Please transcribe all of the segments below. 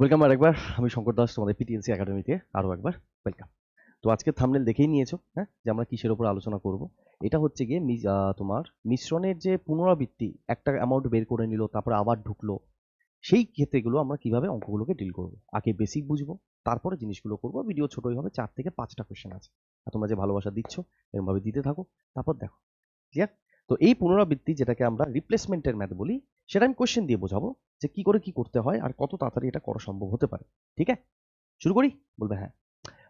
Welcome আর একবার। আমি শঙ্কর দাস, তোমাদের পিটিএনসি একাডেমিতে আরও একবার। ওয়েলকাম তো আজকে থামনেল দেখেই নিয়েছো হ্যাঁ? যে আমরা কিসের ওপর আলোচনা করব। এটা হচ্ছে গিয়ে তোমার মিশ্রণের যে পুনরাবৃত্তি, একটা অ্যামাউন্ট বের করে নিল, তারপরে আবার ঢুকলো, সেই ক্ষেত্রেগুলো আমরা কীভাবে অঙ্কগুলোকে ডিল করব? আগে বেসিক বুঝব, তারপরে জিনিসগুলো করব। ভিডিও ছোটই হবে চার থেকে পাঁচটা কোয়েশ্চেন আছে। আর তোমরা যে ভালোবাসা দিচ্ছ এরকমভাবে দিতে থাকো। তারপর দেখো ক্লিয়ার তো এই পুনরাবৃত্তি যেটাকে আমরা রিপ্লেসমেন্টের ম্যাথ বলি সেটা আমি কোশ্চেন দিয়ে বোঝাবো যে কি করে কি করতে হয় আর কত তাড়াতাড়ি এটা করা সম্ভব হতে পারে। ঠিক আছে? শুরু করি? বলবে হ্যাঁ।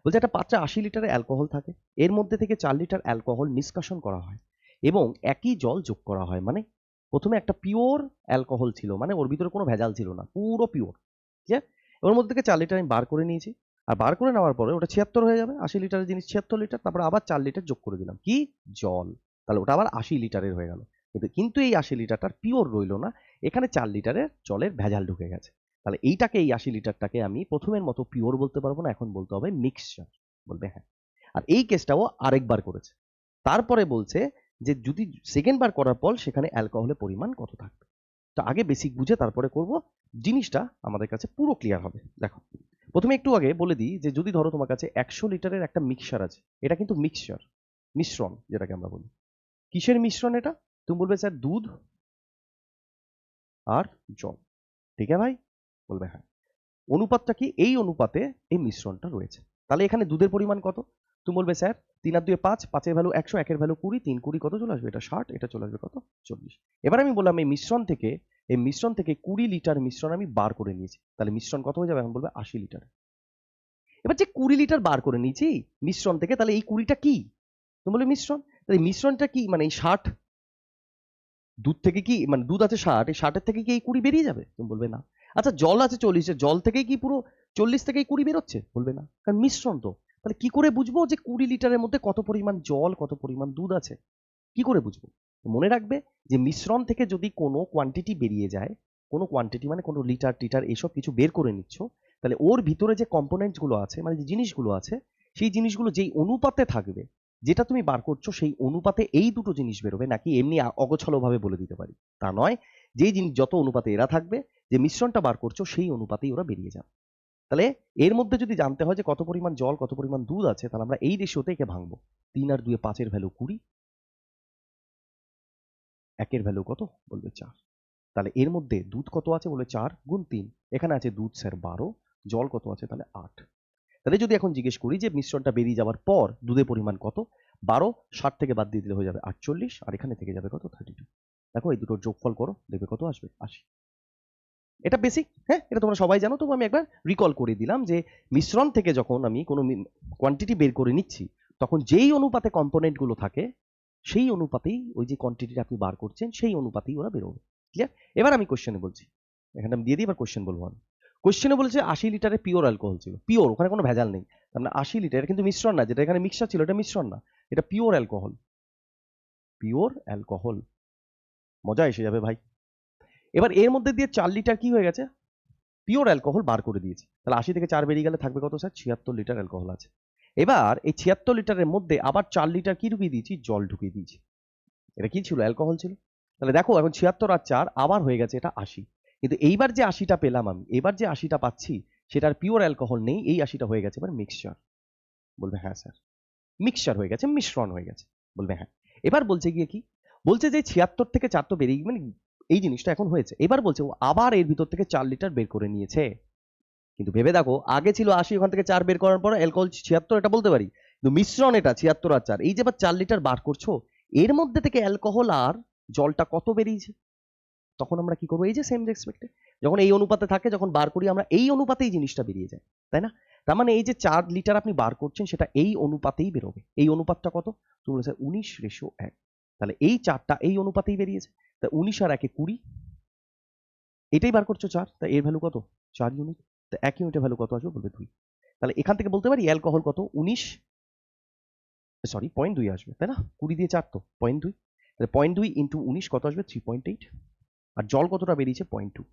বলছে একটা পাত্রে আশি লিটার অ্যালকোহল থাকে। এর মধ্যে থেকে চার লিটার অ্যালকোহল নিষ্কাশন করা হয় এবং একই জল যোগ করা হয়। মানে প্রথমে একটা পিওর অ্যালকোহল ছিল মানে ওর ভিতরে কোনো ভেজাল ছিল না, পুরো পিওর ঠিক আছে? ওর মধ্যে থেকে চার লিটার আমি বার করে নিয়েছি। আর বার করে নেওয়ার পরে ওটা ছিয়াত্তর হয়ে যাবে, আশি লিটারের জিনিস ছিয়াত্তর লিটার তারপরে আবার চার লিটার যোগ করে দিলাম। কি? জল। তাহলে ওটা আবার আশি লিটারের হয়ে গেল। কিন্তু কিন্তু এই আশি লিটারটার পিওর রইল না। এখানে চার লিটারের জলের ভেজাল ঢুকে গেছে। তাহলে এইটাকে, এই আশি লিটারটাকে আমি প্রথমের মতো পিওর বলতে পারব না, এখন বলতে হবে মিক্সচার বলবে হ্যাঁ। আর এই কেসটাও আরেকবার করেছে। তারপরে বলছে যে, যদি সেকেন্ড বার করার পর সেখানে অ্যালকোহলের পরিমাণ কত থাকবে? তো আগে বেসিক বুঝে তারপরে করব। জিনিসটা আমাদের কাছে পুরো ক্লিয়ার হবে। দেখো, প্রথমে একটু আগে বলে দিই যে, যদি ধরো তোমার কাছে একশো লিটারের একটা মিক্সচার আছে, এটা কিন্তু মিক্সচার মিশ্রণ যেটাকে আমরা বলি। কিসের মিশ্রণ এটা? তুমি বলবে, স্যার, দুধ আর জল। ঠিক আছে ভাই? বলবে হ্যাঁ। অনুপাতটা কি? এই অনুপাতে এই মিশ্রণটা রয়েছে। তাহলে এখানে দুধের পরিমাণ কত? তুমি বলবে স্যার, তিন আর দুয়ে পাঁচ, পাঁচের ভ্যালু একশো, একের ভ্যালু কুড়ি, তিন কুড়ি কত চলে আসবে? এটা ষাট, এটা চলে আসবে কত? চল্লিশ। এবার আমি বললাম এই মিশ্রণ থেকে, এই মিশ্রণ থেকে কুড়ি লিটার মিশ্রণ আমি বার করে নিয়েছি। তাহলে মিশ্রণ কত হয়ে যাবে? এখন বলবে আশি লিটার। এবার যে কুড়ি লিটার বার করে নিয়েছি মিশ্রণ থেকে, তাহলে এই কুড়িটা কি? তুমি বলবে মিশ্রণ? তাহলে মিশ্রণটা কি? মানে এই ষাট দুধ থেকে কি মানে দুধ আছে ষাট, এই ষাটের থেকে কি এই কুড়ি বেরিয়ে যাবে? তুমি বলবে না। আচ্ছা জল আছে চল্লিশে জল থেকেই কি পুরো চল্লিশ থেকেই কুড়ি বেরোচ্ছে? বলবে না। কারণ মিশ্রণ তো। তাহলে কি করে বুঝব যে কুড়ি লিটারের মধ্যে কত পরিমাণ জল, কত পরিমাণ দুধ আছে? কি করে বুঝব? মনে রাখবে যে মিশ্রণ থেকে যদি কোনো কোয়ান্টিটি বেরিয়ে যায়, কোনো কোয়ান্টিটি মানে কোনো লিটার, টিটার এসব কিছু বের করে নিচ্ছ, তাহলে ওর ভিতরে যে কম্পোনেন্টসগুলো আছে মানে যে জিনিসগুলো আছে, সেই জিনিসগুলো যেই অনুপাতে থাকবে যেটা তুমি বার করছ সেই অনুপাতে এই দুটো জিনিস বেরোবে, নাকি এমনি অগোছালোভাবে বলে দিতে পারি? তা নয় যেই জিনিস যত অনুপাতে এরা থাকবে, যে মিশ্রণটা বার করছ সেই অনুপাতেই ওরা বেরিয়ে যাবে। তাহলে এর মধ্যে যদি জানতে হয় যে কত পরিমাণ জল, কত পরিমাণ দুধ আছে, তাহলে আমরা এই রেশিওতে একে ভাঙবো। তিন আর দুয়ে পাঁচের ভ্যালু কুড়ি। একের ভ্যালু কত? বলবে চার। তাহলে এর মধ্যে দুধ কত আছে? বলে চার গুণ তিন। এখানে আছে দুধ স্যার বারো, জল কত আছে? তাহলে আট। তাহলে যদি এখন জিজ্ঞেস করি যে মিশ্রণটা বেরিয়ে যাওয়ার পর দুধের পরিমাণ কত? বারো, ষাট থেকে বাদ দিয়ে দিলে হয়ে যাবে আটচল্লিশ, আর এখানে থেকে যাবে কত? থার্টি টু দেখো, এই দুটোর যোগফল করো, দেখবে কত আসবে? আশি। এটা বেসিক হ্যাঁ? এটা তোমরা সবাই জানো, তবু আমি একবার রিকল করে দিলাম যে মিশ্রণ থেকে যখন আমি কোনো কোয়ান্টিটি বের করে নিচ্ছি, তখন যেই অনুপাতে কম্পোনেন্টগুলো থাকে, সেই অনুপাতেই ওই যে কোয়ান্টিটিটা আপনি বার করছেন, সেই অনুপাতেই ওরা বেরোবে। ক্লিয়ার এবার আমি কোশ্চেনে বলছি। এখানে আমি দিয়ে দিই, এবার কোশ্চেন বলব আমি। কোশ্চেনে বলেছে আশি লিটারে পিওর অ্যালকোহল ছিল। পিওর ওখানে কোনো ভেজাল নেই। তার মানে আশি লিটার, কিন্তু মিশ্রণ না, যেটা এখানে মিক্সচার ছিল, এটা মিশ্রণ না। এটা পিওর অ্যালকোহল পিওর অ্যালকোহল মজা এসে যাবে ভাই। এবার এর মধ্যে দিয়ে চার লিটার কি হয়ে গেছে? পিওর অ্যালকোহল বার করে দিয়েছে। তাহলে আশি থেকে চার বেরিয়ে গেলে থাকবে কত স্যার ছিয়াত্তর লিটার অ্যালকোহল আছে। এবার এই ছিয়াত্তর লিটারের মধ্যে আবার চার লিটার কি ঢুকিয়ে দিয়েছি? জল ঢুকিয়ে দিয়েছি। এটা কি ছিল? অ্যালকোহল ছিল। তাহলে দেখো, এখন ছিয়াত্তর আর চার আবার হয়ে গেছে, এটা আশি। কিন্তু এইবার যে আশিটা পেলাম আমি, এবার যে আশিটা পাচ্ছি, সেটার পিওর অ্যালকোহল নেই, এই আশিটা হয়ে গেছে এবার মিক্সচার বলবে হ্যাঁ স্যার মিক্সচার হয়ে গেছে, মিশ্রণ হয়ে গেছে। বলবে হ্যাঁ। এবার বলছে গিয়ে কি? বলছে যে ছিয়াত্তর থেকে চার তো বেরিয়ে মানে এই জিনিসটা এখন হয়েছে। এবার বলছে, ও আবার এর ভিতর থেকে চার লিটার বের করে নিয়েছে। কিন্তু ভেবে দেখো, আগে ছিল আশি, ওখান থেকে চার বের করার পর অ্যালকোহল ছিয়াত্তর, এটা বলতে পারি। কিন্তু মিশ্রণ এটা, ছিয়াত্তর আর চার। এই যে এবার চার লিটার বার করছ, এর মধ্যে থেকে অ্যালকোহল আর জলটা কত বেরিয়েছে? তখন আমরা কি করব? এই যে সেম রেসপেক্টে যখন এই অনুপাতে থাকে, যখন বার করি, আমরা এই অনুপাতেই জিনিসটা বেরিয়ে যায়। তাই না? তার মানে এই যে চার লিটার আপনি বার করছেন, সেটা এই অনুপাতেই বেরোবে। এই অনুপাতটা কত? তুমি বলেছে উনিশ রেশো এক। তাহলে এই চারটা এই অনুপাতেই বেরিয়েছে। তা উনিশ আর একে কুড়ি, এটাই বার করছ চার। তা এর ভ্যালু কত? চার ইউনিট তা এক ইউনিটের ভ্যালু কত আসবে? বলবে দুই। তাহলে এখান থেকে বলতে পারি অ্যালকোহল কত? উনিশ সরি পয়েন্ট দুই আসবে। তাই না? কুড়ি দিয়ে চার তো পয়েন্ট দুই। তাহলে পয়েন্ট দুই ইন্টু উনিশ কত আসবে? থ্রি পয়েন্ট এইট আর জল কতটা বেরিয়েছে? পয়েন্ট টু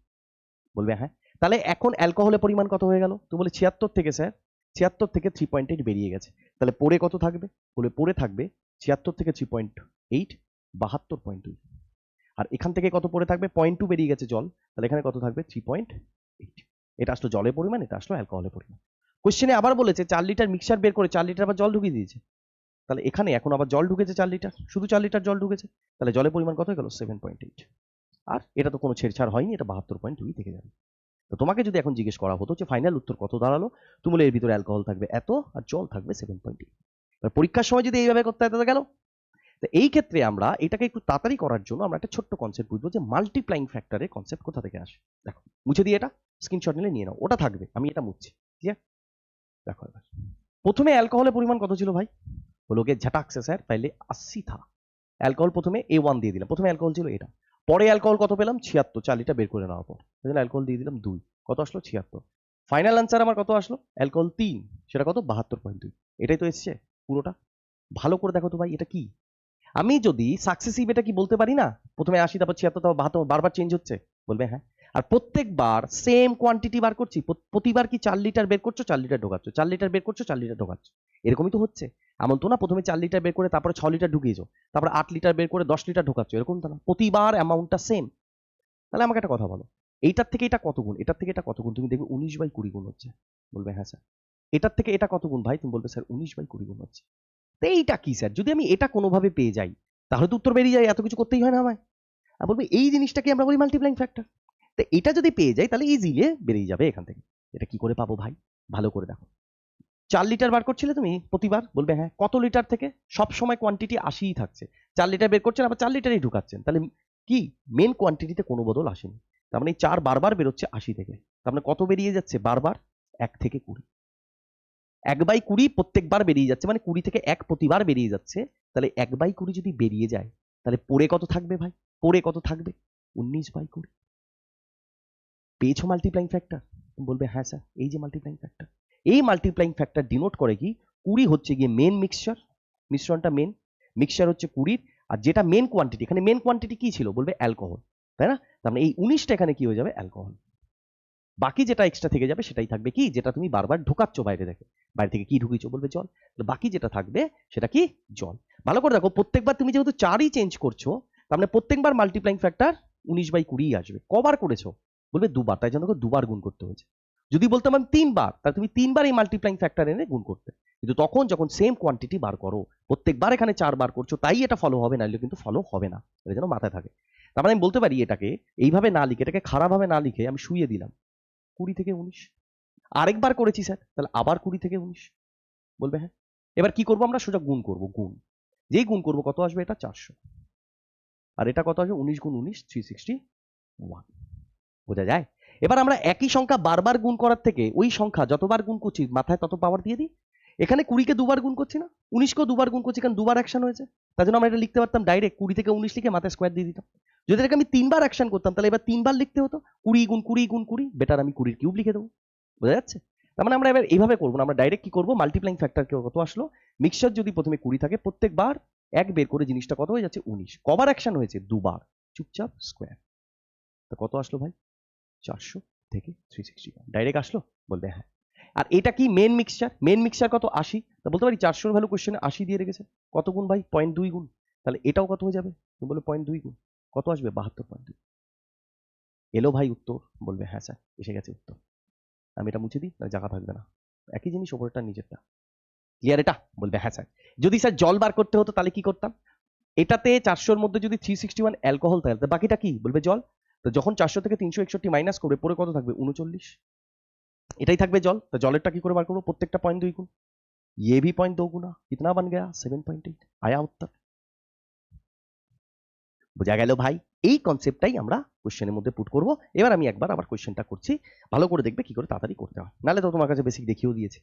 বলবে হ্যাঁ। তাহলে এখন অ্যালকোহলের পরিমাণ কত হয়ে গেল? তো বলে ছিয়াত্তর থেকে, স্যার, ছিয়াত্তর থেকে থ্রি পয়েন্ট এইট বেরিয়ে গেছে। তাহলে পরে কত থাকবে? বলে পরে থাকবে ছিয়াত্তর থেকে থ্রি পয়েন্ট এইট বাহাত্তর পয়েন্ট দুই আর এখান থেকে কত পরে থাকবে? পয়েন্ট টু বেরিয়ে গেছে জল। তাহলে এখানে কত থাকবে? থ্রি পয়েন্ট এইট এটা আসলো জলের পরিমাণ, এটা আসলো অ্যালকোহলের পরিমাণ। কোশ্চেনে আবার বলেছে, চার লিটার মিক্সার বের করে চার লিটার আবার জল ঢুকিয়ে দিয়েছে। তাহলে এখানে এখন আবার জল ঢুকেছে চার লিটার শুধু চার লিটার জল ঢুকেছে। তাহলে জলের পরিমাণ কত হয়ে গেল? সেভেন পয়েন্ট এইট আর এটা তো কোনো ছেড়ছাড় হয়নি, এটা বাহাত্তর পয়েন্ট দুই থেকে যাবে। তো তোমাকে যদি এখন জিজ্ঞেস করা হতো যে ফাইনাল উত্তর কত দাঁড়াল, তুমি বলে এর ভিতরে অ্যালকোহল থাকবে এত আর জল থাকবে সেভেন পয়েন্ট এইট পরীক্ষার সময় যদি এইভাবে করতে হয় গেল। তো এই ক্ষেত্রে আমরা এটাকে একটু তাড়াতাড়ি করার জন্য আমরা একটা ছোট্ট কনসেপ্ট বুঝব যে মাল্টিপ্লাইং ফ্যাক্টরের কনসেপ্ট কোথা থেকে আসে। দেখো, মুছে দিয়ে এটা স্ক্রিনশট নিলে নিয়ে নাও, ওটা থাকবে, আমি এটা মুছছি ঠিক আছে দেখো এবার। প্রথমে অ্যালকোহলের পরিমাণ কত ছিল ভাই? বলো গে ঝটাক স্যার পাইলে আশি থা। অ্যালকোহল প্রথমে এ ওয়ান দিয়ে দিলাম, প্রথমে অ্যালকোহল ছিল এটা। পরে অ্যালকোহল কত পেলাম? ছিয়াত্তর। চার লিটার বের করে নেওয়ার পর। ওই অ্যালকোহল দিয়ে দিলাম দুই। কত আসলো? ছিয়াত্তর। ফাইনাল অ্যান্সার আমার কত আসলো? অ্যালকোহল তিন। সেটা কত? বাহাত্তর পয়েন্ট দুই। এটাই তো এসছে পুরোটা। ভালো করে দেখো তো ভাই, এটা কি? আমি যদি সাকসেসিভ এটা কি বলতে পারি না? প্রথমে আশি, তারপর ছিয়াত্তর, তারপর বাহাত্তর, বারবার চেঞ্জ হচ্ছে। বলবে হ্যাঁ। আর প্রত্যেকবার সেম কোয়ান্টিটি বার করছি প্রতিবার কি চার লিটার বের করছ? চার লিটার ঢোকাচ্ছ। চার লিটার বের করছ, চার লিটার ঢোকাচ্ছ। এরকমই তো হচ্ছে। এমন তো না, প্রথমে চার লিটার বের করে তারপরে ছ লিটার ঢুকিয়েছো। তারপরে আট লিটার বের করে দশ লিটার ঢোকাচ্ছ। এরকম তো না। প্রতিবার অ্যামাউন্টটা সেম তাহলে আমাকে একটা কথা বলো। এইটার থেকে এটা কত গুণ? এটার থেকে এটা কত গুণ? তুমি দেখবে উনিশ বাই কুড়ি গুণ হচ্ছে। বলবে হ্যাঁ স্যার। এটার থেকে এটা কত গুণ? ভাই, তুমি বলবে, স্যার, উনিশ বাই কুড়ি গুণ হচ্ছে। তো এইটা কি, স্যার? যদি আমি এটা কোনোভাবে পেয়ে যাই, তাহলে তো উত্তর বেরিয়ে যায়, এত কিছু করতেই হয় না আমায়। আর বলবে, এই জিনিসটাকে আমরা বলি মাল্টিপ্লাইং ফ্যাক্টর তো এটা যদি পেয়ে যাই, তাহলে ইজিলি বেরিয়ে যাবে এখান থেকে। এটা কি করে পাবো ভাই? ভালো করে দেখো। চার লিটার বার করছিলে তুমি প্রতিবার? বলবে হ্যাঁ। কত লিটার থেকে? সব সময় কোয়ান্টিটি আশিই থাকছে। চার লিটার বের করছেন, আবার চার লিটারই ঢুকাচ্ছেন। তাহলে কি? মেন কোয়ান্টিটিতে কোনো বদল আসেনি। তার মানে চার বারবার বেরোচ্ছে আশি থেকে। তার মানে কত বেরিয়ে যাচ্ছে? বারবার এক থেকে কুড়ি। এক বাই কুড়ি প্রত্যেকবার বেরিয়ে যাচ্ছে মানে কুড়ি থেকে এক প্রতিবার বেরিয়ে যাচ্ছে। তাহলে এক বাই কুড়ি যদি বেরিয়ে যায়, তাহলে পড়ে কত থাকবে ভাই? পড়ে কত থাকবে? উনিশ বাই কুড়ি। পেয়েছ মাল্টিপ্লাইং ফ্যাক্টর বলবে হ্যাঁ স্যার এই যে মাল্টিপ্লাইং ফ্যাক্টর এই মাল্টিপ্লাইং ফ্যাক্টর ডিনোট করে কি? কুড়ি হচ্ছে গিয়ে মেন মিক্সচার মিশ্রণটা মেন মিক্সচার হচ্ছে কুড়ির, আর যেটা মেন কোয়ান্টিটি এখানে মেন কোয়ান্টিটি কি ছিল? বলবে অ্যালকোহল তাই না? তার মানে এই উনিশটা এখানে কি হয়ে যাবে? অ্যালকোহল বাকি যেটা এক্সট্রা থেকে যাবে সেটাই থাকবে কি? যেটা তুমি বারবার ঢোকাচ্ছ বাইরে থেকে। বাইরে থেকে কি ঢুকিয়েছো? বলবে জল। বাকি যেটা থাকবে সেটা কি? জল। ভালো করে দেখো, প্রত্যেকবার তুমি যেহেতু চারই চেঞ্জ করছ, তার মানে প্রত্যেকবার মাল্টিপ্লাইং ফ্যাক্টর উনিশ বাই কুড়ি আসবে। কবার করেছ? বলবে দুবার, তাই জন্য দুবার গুণ করতে হয়েছে। যদি বলতাম আমি তিনবার, তাহলে তুমি তিনবার এই মাল্টিপ্লাইং ফ্যাক্টর এনে গুণ করতে। কিন্তু তখন যখন সেম কোয়ান্টিটি বার করো, প্রত্যেকবার এখানে চার বার করছ, তাই এটা ফলো হবে না কিন্তু ফলো হবে না, এটা যেন মাথায় থাকে। তার মানে আমি বলতে পারি এটাকে, এইভাবে না লিখে, এটাকে খারাপভাবে না লিখে আমি শুয়ে দিলাম। কুড়ি থেকে উনিশ। আরেকবার করেছি স্যার তাহলে আবার কুড়ি থেকে উনিশ। বলবে হ্যাঁ। এবার কি করব আমরা? সোজা গুণ করব, গুণ। যেই গুণ করব, কত আসবে? এটা চারশো। আর এটা কত আসবে? উনিশ গুণ উনিশ থ্রি সিক্সটি ওয়ান বোঝা যায়? এবার আমরা একই সংখ্যা বারবার গুণ করার থেকে ওই সংখ্যা যতবার গুণ করছি, মাথায় তত পাওয়ার দিয়ে দিই? এখানে কুড়িকে দুবার গুণ করছি না? উনিশকেও দুবার গুণ করছি কারণ দুবার অ্যাকশন হয়েছে। তার জন্য আমরা এটা লিখতে পারতাম ডাইরেক্ট কুড়ি থেকে উনিশ লিখে মাথায় স্কোয়ার দিয়ে দিতাম। যদি এটাকে আমি তিনবার অ্যাকশন করতাম, তাহলে এবার তিনবার লিখতে হতো, কুড়ি গুণ কুড়ি গুণ কুড়ি বেটার আমি কুড়ির কিউব লিখে দেবো। বোঝা যাচ্ছে? তার মানে আমরা এবার এইভাবে করব না, আমরা ডাইরেক্ট কি করব? মাল্টিপ্লাইং ফ্যাক্টর কেউ কত আসলো? মিক্সচার যদি প্রথমে কুড়ি থাকে, প্রত্যেকবার এক বের করে জিনিসটা কত হয়ে যাচ্ছে? উনিশ। কবার অ্যাকশন হয়েছে? দুবার। চুপচাপ স্কোয়ার তো কত আসলো ভাই? চারশো থেকে থ্রি সিক্সটি ডাইরেক্ট আসলো? বলবে হ্যাঁ। আর এটা কি মেন মিক্সচার মেন মিক্সচার কত? আশি। তা বলতে পারি চারশোর ভ্যালু কোশ্চেনে আশি দিয়ে রেখেছে। কত গুণ ভাই? পয়েন্ট দুই গুণ। তাহলে এটাও কত হয়ে যাবে? তুমি বলে পয়েন্ট দুই গুণ। কত আসবে? বাহাত্তর পয়েন্ট দুই। এলো ভাই উত্তর। বলবে হ্যাঁ স্যার এসে গেছে উত্তর। আমি এটা মুছে দিই না জায়গা থাকবে না। একই জিনিস ওপরটা নিজেরটা ক্লিয়ার এটা? বলবে হ্যাঁ স্যার যদি স্যার জল বার করতে হতো, তাহলে কি করতাম? এটাতে চারশোর মধ্যে যদি থ্রি সিক্সটি ওয়ান অ্যালকোহল থাকে, তাহলে বাকিটা কি? বলবে জল। তো যখন চারশো থেকে তিনশো একষট্টি মাইনাস করবে পরে কত থাকবে উনচল্লিশ এটাই থাকবে জল তো জলেরটা কি করে বার করবো প্রত্যেকটা পয়েন্ট দুই গুণ ये भी पॉइंट दो गुना कितना बन गया सेवन पॉइंट एट आया उत्तर বোঝা গেল ভাই এই কনসেপ্টটাই আমরা কোশ্চেনের মধ্যে পুট করব এবার আমি একবার আবার কোশ্চেনটা করছি ভালো করে দেখবে কি করে তাড়াতাড়ি করতে হয় নাহলে তো তোমার কাছে বেসিক দেখিয়েও দিয়েছে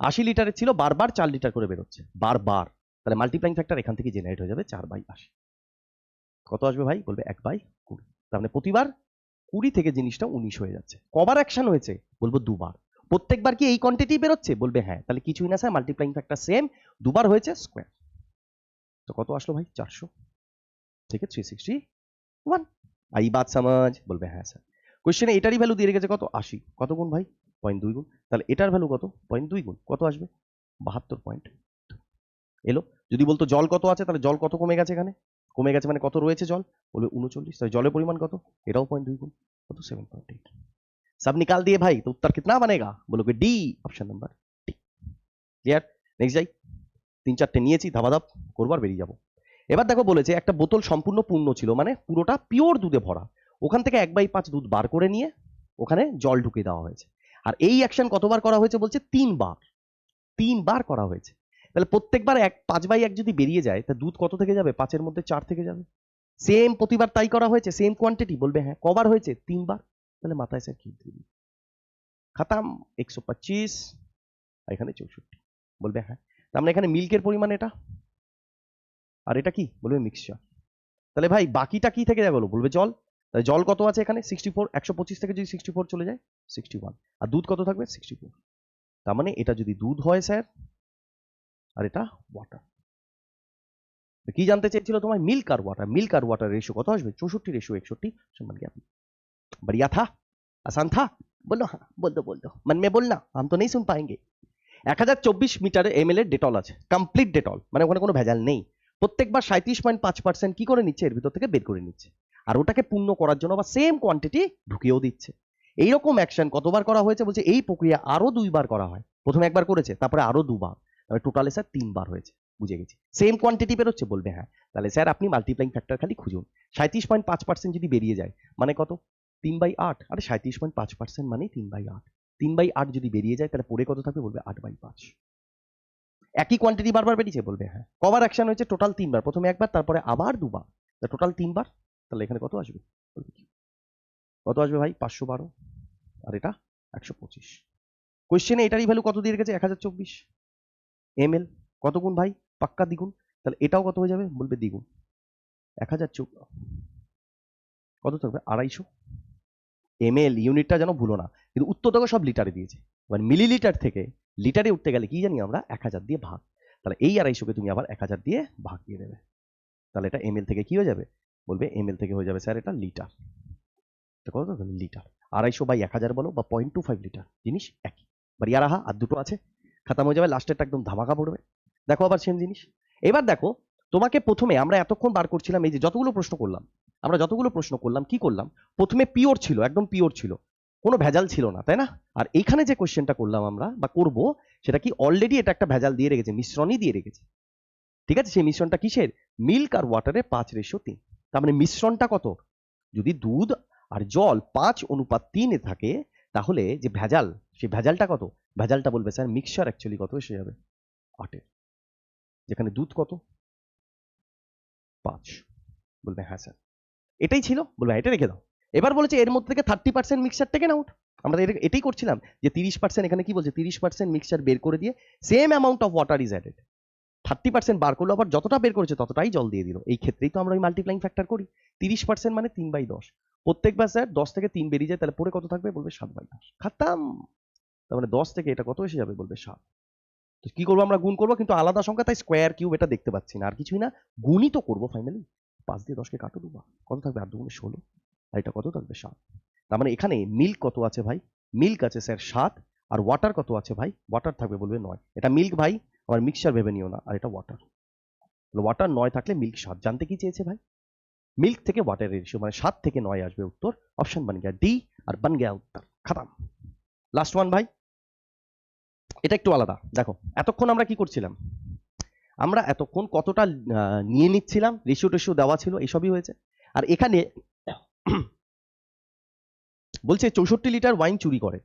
আশি লিটারের ছিল বারবার চার লিটার করে বেরোচ্ছে বারবার তাহলে মাল্টিপ্লাইং ফ্যাক্টর এখান থেকে জেনারেট হয়ে যাবে চার বাই আশি কত আসবে ভাই বলবে এক বাই কুড়ি তার মানে প্রতিবার কুড়ি থেকে জিনিসটা উনিশ হয়ে যাচ্ছে। কবার অ্যাকশন হয়েছে? বলব দুবার। প্রত্যেকবার কি এই কোয়ান্টিটি বেরোচ্ছে? বলবে হ্ঁ তাহলে কিছুই না স্যার মাল্টিপ্লাইং ফ্যাক্টর সেম দুবার হয়েছে স্কোয়ার তো কত আসলো ভাই? চারশো। থেকে থ্রি সিক্সটি ওয়ান আই বাদ সমাজ, বলবে হ্যাঁ স্যার কোশ্চেনে এটারই ভ্যালু দিয়ে রেখেছে কত? আশি। কত গুণ ভাই? পয়েন্ট দুই গুণ। তাহলে এটার ভ্যালু কত? পয়েন্ট দুই গুণ। কত আসবে? বাহাত্তর পয়েন্ট এলো? যদি বলতো জল কত আছে, তাহলে জল কত কমে গেছে এখানে? কমে গেছে মানে কত রয়েছে জল বলবে উনচল্লিশ তাহলে জলের পরিমাণ কত এটাও পয়েন্ট দুই গুণ কত সেভেন পয়েন্ট এইট सब निकाल दिए भाई तो उत्तर कितना बनेगा बोलोगे D option number D clear next যাই তিন চারটে নিয়েছি ধাবাধাপ করবো আর বেরিয়ে যাবো এবার দেখো বলেছে একটা বোতল সম্পূর্ণ পূর্ণ ছিল মানে পুরোটা পিওর দুধে ভরা ওখান থেকে এক বাই পাঁচ দুধ বার করে নিয়ে ওখানে জল ঢুকিয়ে দেওয়া হয়েছে আর এই অ্যাকশন কতবার করা হয়েছে বলছে তিনবার তিনবার করা হয়েছে তাহলে প্রত্যেকবার এক, পাঁচ বাই এক যদি বেরিয়ে যায়, তা দুধ কত থেকে যাবে? পাঁচের মধ্যে চার থেকে যাবে। সেম প্রতিবার তাই করা হয়েছে সেম কোয়ান্টিটি বলবে হ্যাঁ কবার হয়েছে? তিনবার? তাহলে মাথায় স্যার কি দিবি? খাতাম, একশো পঁচিশ, আর এখানে চৌষট্টি। বলবে হ্যাঁ। তার এখানে মিল্কের পরিমাণ এটা? আর এটা কি? বলবে মিক্সচার তাহলে ভাই, বাকিটা কি থেকে যাবে বলো? বলবে জল। তাহলে জল কত আছে এখানে? সিক্সটি ফোর একশো পঁচিশ থেকে যদি সিক্সটি ফোর চলে যায় সিক্সটি ওয়ান আর দুধ কত থাকবে? সিক্সটি ফোর তার মানে এটা যদি দুধ হয় স্যার আর এটা ওয়াটার কি জানতে চেয়েছিল তোমার মিল্ক আর ওয়াটার মিল্ক আর ওয়াটার রেশিও কত আসবে চৌষট্টি রেশিও একষট্টি সম্মান জ্ঞান बढ़िया था आसान था बोलो हाँ बोल दो बोल दो मन में बोलना हम तो नहीं सुन पाएंगे এক হাজার চব্বিশ মিটারে এম এর ডেটল আছে কমপ্লিট ডেটল মানে ওখানে কোনো ভেজাল নেই প্রত্যেকবার সাঁত্রিশ পয়েন্ট পাঁচ পার্সেন্ট কি করে নিচ্ছে এর ভিতর থেকে বের করে নিচ্ছে আর ওটাকে পূর্ণ করার জন্য আবার সেম কোয়ান্টিটি ঢুকিয়েও দিচ্ছে এইরকম অ্যাকশন কতবার করা হয়েছে বলছে এই প্রক্রিয়া আরো দুইবার করা হয় প্রথমে একবার করেছে তারপরে আরো দুবার তাহলে টোটালে স্যার তিনবার হয়েছে, বুঝে গেছি। সেম কোয়ান্টিটি বেরোচ্ছে, বলবে হ্যাঁ। তাহলে স্যার আপনি মাল্টিপ্লাইং ফ্যাক্টর খালি খুঁজুন। সাঁত্রিশ পয়েন্ট পাঁচ পার্সেন্ট যদি বেরিয়ে যায় মানে কত? তিন বাই আট। আরে সাঁত্রিশ পয়েন্ট পাঁচ পার্সেন্ট মানেই তিন বাই আট। তিন বাই আট যদি বেরিয়ে যায়, তাহলে পরে কত থাকবে? বলবে আট বাই পাঁচ। একই কোয়ান্টিটি বারবার বেরিয়েছে, বলবে হ্যাঁ। কবার অ্যাকশন হয়েছে টোটাল তিনবার। প্রথমে একবার, তারপরে আবার দুবার। টোটাল তিনবার, তাহলে এখানে কত আসবে? কত আসবে ভাই? পাঁচশো বারো। আর এটা একশো পঁচিশ। কোয়েশ্চেনে এটারই ভ্যালু কত দিয়ে রেখেছে? এক হাজার চব্বিশ। এম এল কত গুণ ভাই? পাক্কা দ্বিগুণ? তাহলে এটাও কত হয়ে যাবে? বলবে দ্বিগুণ। এক হাজার চৌ কত থাকবে আড়াইশো। এম এল ইউনিটটা যেন ভুলো না। কিন্তু উত্তর দেখো সব লিটারে দিয়েছে। এবার মিলিলিটার থেকে লিটারে উঠতে গেলে কি জানি আমরা? এক হাজার দিয়ে ভাগ। তাহলে এই আড়াইশোকে তুমি আবার এক হাজার দিয়ে ভাগ দিয়ে দেবে। তাহলে এটা এম থেকে কি হয়ে যাবে? বলবে এম থেকে হয়ে যাবে স্যার এটা লিটার কত? লিটার আড়াইশো বাই এক হাজার বলো, বা পয়েন্ট টু ফাইভ লিটার জিনিস একই। বাড়ি আর আহা আর দুটো আছে। খাতাম হয়ে যাবে লাস্টেরটা একদম ধামাকা পড়বে। দেখো আবার সেম জিনিস। এবার দেখো, তোমাকে প্রথমে আমরা এতক্ষণ বার করছিলাম, এই যে যতগুলো প্রশ্ন করলাম, আমরা যতগুলো প্রশ্ন করলাম, কি করলাম? প্রথমে পিওর ছিল, একদম পিওর ছিল। কোনো ভেজাল ছিল না, তাই না? আর এইখানে যে কোশ্চেনটা করলাম আমরা, বা করব, সেটা কি অলরেডি এটা একটা ভেজাল দিয়ে রেখেছে, মিশ্রণই দিয়ে রেখেছে। ঠিক আছে? সেই মিশ্রণটা কিসের? মিল্ক আর ওয়াটারে পাঁচ রেশো তিন। তার মানে মিশ্রণটা কত? যদি দুধ আর জল পাঁচ অনুপাত তিনে থাকে, তাহলে যে ভেজাল সেই ভেজালটা কত? ভেজালটা বলবে স্যার মিক্সচার অ্যাকচুয়ালি কত? এসে যাবে আটের যেখানে দুধ কত? পাঁচ। বলবে হ্যাঁ স্যার। এটাই ছিল? বলবে হ্যাঁ, এটা রেখে দাও। এবার বলেছে এর মধ্যে থেকে thirty percent mixture taken out আমরা এটাই করছিলাম যে তিরিশ পার্সেন্ট এখানে কি বলছে? তিরিশ পার্সেন্ট মিক্সচার বের করে দিয়ে same amount of water is added thirty percent বার করল আবার যতটা বের করেছে ততটাই জল দিয়ে দিল। এই ক্ষেত্রেই তো আমরা ওই মাল্টিপ্লাইং ফ্যাক্টর করি। তিরিশ পার্সেন্ট মানে তিন বাই দশ। প্রত্যেকবার স্যার দশ থেকে তিন বেরিয়ে যায় তাহলে পরে কত থাকবে? বলবে সাত বাই দশ। খাতাম। তার মানে দশ থেকে এটা কত এসে যাবে বলবে সাত। তো কি করব আমরা? গুণ করব? কিন্তু আলাদা সংখ্যা, তাই স্কোয়ার কিউব এটা দেখতে পাচ্ছি না। আর কিছুই না গুণই তো করব ফাইনালি পাঁচ দিয়ে দশকে কাটো দুবার। কত থাকবে? আট দুগুণে ষোলো। আর এটা কত থাকবে? সাত। তার মানে এখানে মিল্ক কত আছে ভাই? মিল্ক আছে স্যার সাত। আর ওয়াটার কত আছে ভাই? ওয়াটার থাকবে বলবে নয়। এটা মিল্ক ভাই, আবার মিক্সচার ভেবে নিও না। আর এটা ওয়াটার ওয়াটার নয় থাকলে মিল্ক সাত। জানতে কি চেয়েছে ভাই? মিল্ক থেকে ওয়াটারের রেশিও মানে সাত থেকে নয় আসবে উত্তর। অপশন বান গিয়া ডি আর বান গিয়া উত্তর। খাতাম। লাস্ট ওয়ান ভাই। এটা একটু আলাদা। দেখো, এতক্ষণ আমরা কি করছিলাম? আমরা এতক্ষণ কতটা নিয়ে নিচ্ছিলাম রেশিও টেশিও দেওয়া ছিল এসবই হয়েছে। আর এখানে বলছে চৌষট্টি লিটার ওয়াইন চুরি করে।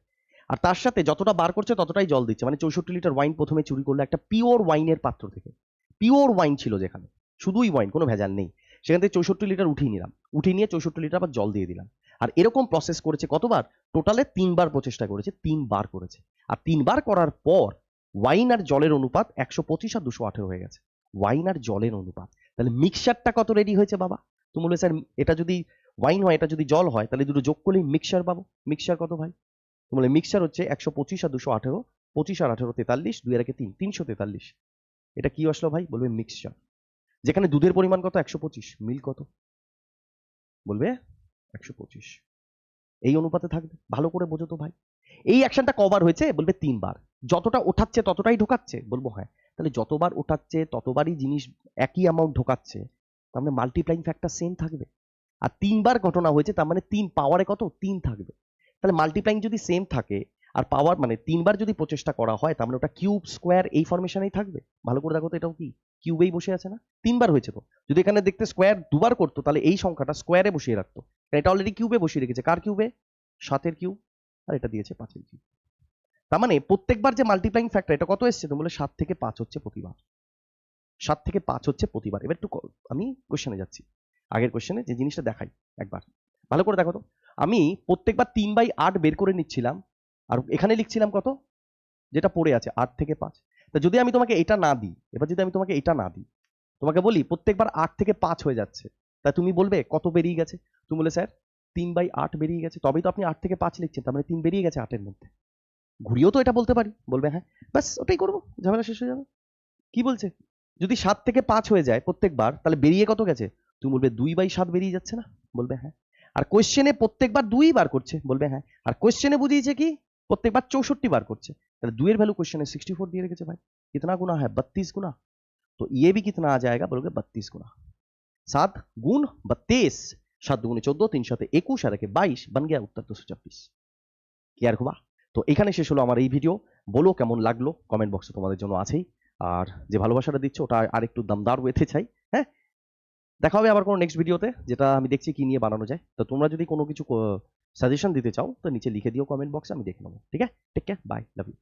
আর তার সাথে যতটা বার করছে ততটাই জল দিচ্ছে। মানে চৌষট্টি লিটার ওয়াইন প্রথমে চুরি করল একটা পিওর ওয়াইনের পাত্র থেকে। পিওর ওয়াইন ছিল যেখানে। শুধুই ওয়াইন কোনো ভেজাল নেই। সেখান থেকে চৌষট্টি লিটার উঠিয়ে নিলাম। উঠিয়ে নিয়ে চৌষট্টি লিটার আবার জল দিয়ে দিলাম। আর এরকম প্রসেস করেছে কতবার? টোটালে তিনবার প্রচেষ্টা করেছে, তিনবার করেছে। আর তিনবার করার পর ওয়াইন আর জলের অনুপাত একশো পঁচিশ আর দুশো আঠেরো হয়ে গেছে। ওয়াইন আর জলের অনুপাত। তাহলে মিক্সচারটা কত রেডি হয়েছে বাবা? তুমি বলবে স্যার, এটা যদি ওয়াইন হয়, এটা যদি জল হয়, তাহলে দুটো যোগ করলেই মিক্সচার পাবো। মিক্সচার কত ভাই? তুমি বলে মিক্সচার হচ্ছে একশো পঁচিশ আর দুশো আঠেরো, পঁচিশ আর আঠেরো তেতাল্লিশ, দুই আর তিন, তিনশো তেতাল্লিশ। এটা কি আসলো ভাই? বলবে মিক্সচার যেখানে দুধের পরিমাণ কত? একশো পঁচিশ। মিল কত? বলবে একশো পঁচিশ। এই অনুপাতে থাকবে। ভালো করে বোঝো তো ভাই। এই অ্যাকশনটা কবার হয়েছে? বলবে তিনবার। যতটা ওঠাচ্ছে, ততটাই ঢোকাচ্ছে। বলব হ্যাঁ। তাহলে যতবার ওঠাচ্ছে, ততবারই জিনিস একই অ্যামাউন্ট ঢোকাচ্ছে। তার মানে মাল্টিপ্লাইং ফ্যাক্টর সেম থাকবে। আর তিনবার ঘটনা হয়েছে, তার মানে তিন পাওয়ারে কত? তিন থাকবে। তাহলে মাল্টিপ্লাইং যদি সেম থাকে, আর পাওয়ার মানে তিনবার যদি প্রচেষ্টা করা হয়, তার মানে ওটা কিউব স্কোয়ার এই ফরমেশনেই থাকবে। ভালো করে দেখো তো এটাও কি? কিউবেই বসে আছে না? তিনবার হয়েছে তো। যদি এখানে দেখতে স্কোয়ার দুবার করতো, তাহলে এই সংখ্যাটা স্কোয়ারে বসিয়ে রাখতো। এটা অলরেডি কিউবে বসিয়ে রেখেছে। কার কিউবে সাতের কিউব আর এটা দিয়েছে পাঁচের কিউব তার মানে প্রত্যেকবার যে মাল্টিপ্লাইং ফ্যাক্টর এটা কত এসছে? তো বলে সাত থেকে পাঁচ হচ্ছে প্রতিবার। সাত থেকে পাঁচ হচ্ছে প্রতিবার। এবার একটু আমি কোশ্চেনে যাচ্ছি। আগের কোশ্চেনে যে জিনিসটা দেখাই একবার। ভালো করে দেখো তো। আমি প্রত্যেকবার তিন বাই আট বের করে নিচ্ছিলাম। আর এখানে লিখছিলাম কত? যেটা পড়ে আছে, আট থেকে পাঁচ। তা যদি আমি তোমাকে এটা না দিই, এবার যদি আমি তোমাকে এটা না দিই, তোমাকে বলি প্রত্যেকবার আট থেকে পাঁচ হয়ে যাচ্ছে। তা তুমি বলবে, কত বেরিয়ে গেছে? তুমি বলে স্যার, তিন বাই আট বেরিয়ে গেছে। তবেই তো আপনি আট থেকে পাঁচ লিখছেন, তার মানে তিন বেরিয়ে গেছে আটের মধ্যে। ঘুরিয়েও তো এটা বলতে পারি। বলবে হ্যাঁ। ব্যাস, ওটাই করব, ঝামেলা শেষ হয়ে যাবে। কি বলছে? যদি সাত থেকে পাঁচ হয়ে যায় প্রত্যেকবার, তাহলে বেরিয়ে কত গেছে? তুমি বলবে, দুই বাই সাত বেরিয়ে যাচ্ছে না। বলবে হ্যাঁ। আর কোয়েশ্চেনে প্রত্যেকবার দুই বার করছে, বলবে হ্যাঁ। আর কোয়েশ্চেনে বুঝিয়েছে কি? প্রত্যেকবার চৌষট্টি বার করছে। তাহলে দুইয়ের ভ্যালু কোয়েশ্চেনে সিক্সটি ফোর দিয়ে রেখেছে ভাই। কিতনা গুণা হ্যাঁ বত্রিশ গুণা। তো ইয়ে ভি কিতনা আ যায়গা বলবে, বত্রিশ গুণা। सात गुण बत्तीस সাত দুগুণে চোদ্দ তিন সাথে একুশ আর একে বাইশ বান গিয়া উত্তর দুশো চব্বিশ ক্লিয়ার হুয়া তো এখানে শেষ হলো আমার এই ভিডিও বলো কেমন লাগলো কমেন্ট বক্সে তোমাদের জন্য আছেই আর যে ভালোবাসাটা দিচ্ছ ওটা আর একটু দমদার ওয়েতে চাই হ্যাঁ দেখা হবে আবার কোনো নেক্সট ভিডিওতে যেটা আমি দেখছি কি নিয়ে বানানো যায় তো তোমরা যদি কোনো কিছু সাজেশন দিতে চাও তো নিচে লিখে দিও কমেন্ট বক্সে আমি দেখে নেবো ঠিক আছে take care bye love you